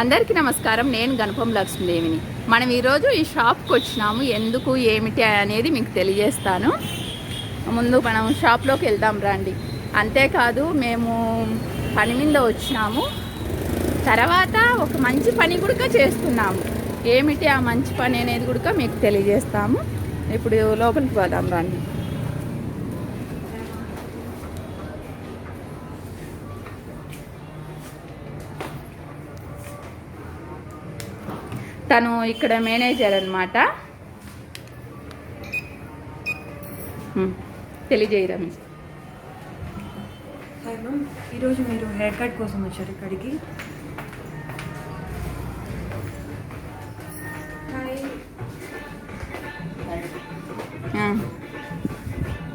అందరికీ నమస్కారం. నేను గణపం లక్ష్మీదేవిని. మనం ఈరోజు ఈ షాప్కి వచ్చినాము. ఎందుకు ఏమిటి అనేది మీకు తెలియజేస్తాను. ముందు మనం షాప్లోకి వెళ్దాం రండి. అంతేకాదు మేము పని మీద వచ్చినాము. తర్వాత ఒక మంచి పని కూడా చేస్తున్నాము. ఏమిటి ఆ మంచి పని అనేది కూడా మీకు తెలియజేస్తాము. ఇప్పుడు లోపలికి పోదాం రండి. తను ఇక్కడ మేనేజర్ అనమాట తెలియజేయరా మీ ఈరోజు మీరు హెయిర్ కట్ కోసం వచ్చారు ఇక్కడికి.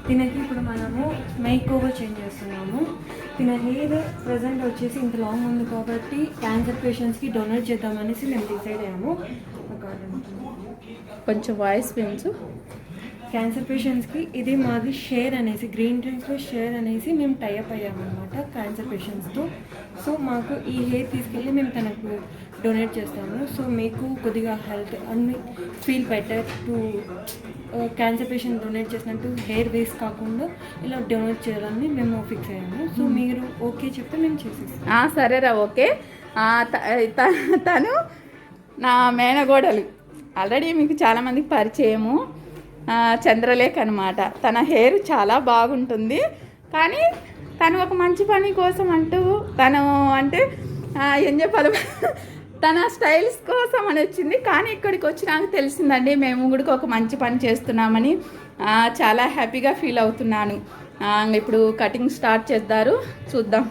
దీనికి ఇప్పుడు మనము మేక్ ఓవర్ చేంజ్ చేస్తున్నాము. తిన హెయిర్ ప్రజెంట్ వచ్చేసి ఇంత లాంగ్ ఉంది కాబట్టి క్యాన్సర్ పేషెంట్స్కి డొనేట్ చేద్దామనేసి మేము డిసైడ్ అయ్యాము. కొంచెం వాయిస్ పెంచు క్యాన్సర్ పేషెంట్స్కి ఇది మాది షేర్ అనేసి గ్రీన్ డ్రింక్స్లో షేర్ అనేసి మేము టైఅప్ అయ్యామన్నమాట క్యాన్సర్ పేషెంట్స్తో సో మాకు ఈ హెయిర్ తీసుకెళ్ళి మేము తనకు డొనేట్ చేస్తాము. సో మీకు కొద్దిగా హెల్త్ అన్ని feel better to cancer patient donate చేసినట్టు హెయిర్ వేస్ట్ కాకుండా ఇలా డొనేట్ చేయాలని మేము ఫిక్స్ అయ్యాము. సో మీరు ఓకే చెప్తే మేము చేసేస్తాం. సరేరా ఓకే తను నా మేనగోడలు. ఆల్రెడీ మీకు చాలామందికి పరిచయము. చంద్రలేఖ అనమాట తన హెయిర్ చాలా బాగుంటుంది. కానీ తను ఒక మంచి పని కోసం అంటూ తను అంటే ఏం చెప్పాలి? తన స్టైల్స్ కోసం అని వచ్చింది. కానీ ఇక్కడికి వచ్చినాక తెలిసిందండి మేము కూడా ఒక మంచి పని చేస్తున్నామని. చాలా హ్యాపీగా ఫీల్ అవుతున్నాను. ఇప్పుడు కటింగ్ స్టార్ట్ చేద్దారు. చూద్దాం.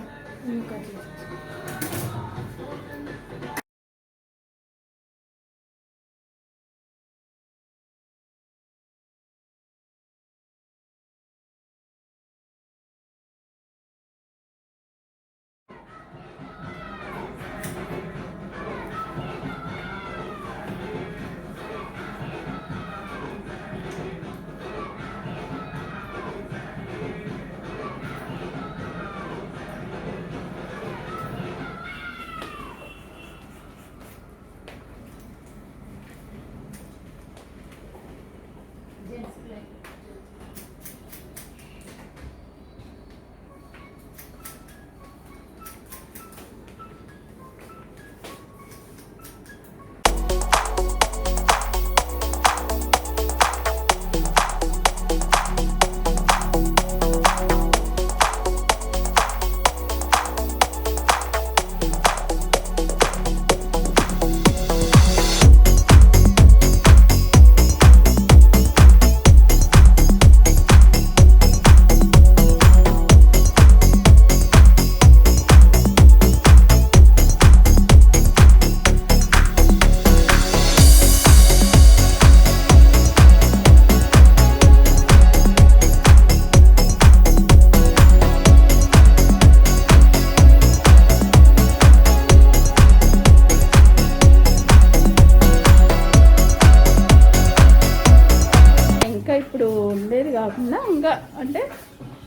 అంటే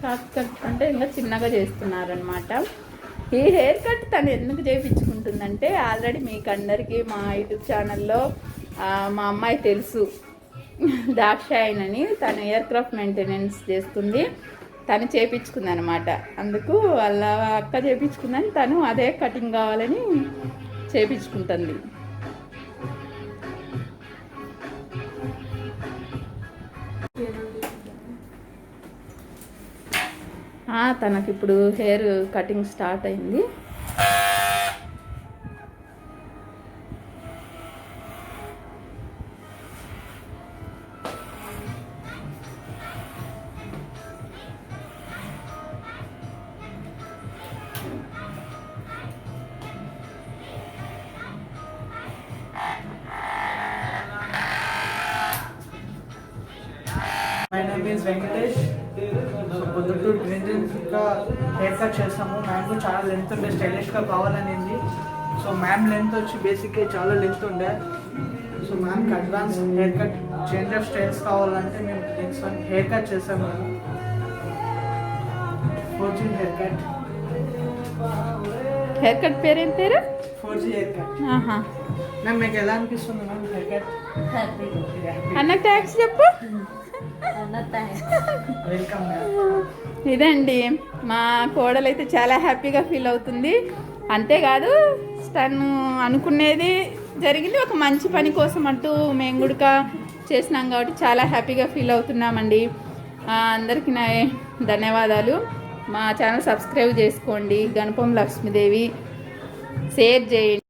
షార్ట్ కట్ అంటే ఇంకా చిన్నగా చేస్తున్నారనమాట ఈ హెయిర్ కట్ తను ఎందుకు చేయించుకుంటుందంటే ఆల్రెడీ మీకు అందరికీ మా యూట్యూబ్ ఛానల్లో మా అమ్మాయి తెలుసు. దాక్షాయన్ అని తను ఎయిర్ క్రాఫ్ట్ మెయింటెనెన్స్ చేస్తుంది. తను చేపించుకుంది అనమాట అందుకు వాళ్ళ అక్క చేపించుకుందని తను అదే కటింగ్ కావాలని చేపించుకుంటుంది. ఆ, తనకి ఇప్పుడు హెయిర్ కటింగ్ స్టార్ట్ అయింది. నేమ్ వెంకటేష్ పొద్దుటూరు గ్రీన్గా హెయిర్ కట్ చేస్తాము. మ్యామ్కు చాలా లెంత్ ఉండే స్టైలిష్గా కావాలనింది. సో మ్యామ్ లెంత్ వచ్చి బేసిక్గా చాలా లెంత్ ఉండే. So మ్యామ్కి advance hair cut change of styles కావాలంటే మేము నెక్స్ట్ వన్ హెయిర్ కట్ చేస్తాము fourteen hair cut hair cut పేరు ఏం పేరు? Four G hair cut ma'am మీకు ఎలా అనిపిస్తుంది మ్యామ్ హెయిర్ కట్ అన్న ట్యాక్స్ చెప్పు. మ్యామ్ ఇదండి. మా కోడలు అయితే చాలా హ్యాపీగా ఫీల్ అవుతుంది. అంతేకాదు తను అనుకునేది జరిగింది. ఒక మంచి పని కోసం అంటూ మేము కూడా చేసినాం కాబట్టి చాలా హ్యాపీగా ఫీల్ అవుతున్నామండి. అందరికీ నా ధన్యవాదాలు. మా ఛానల్ సబ్స్క్రైబ్ చేసుకోండి. గణపం లక్ష్మీదేవి. షేర్ చేయండి.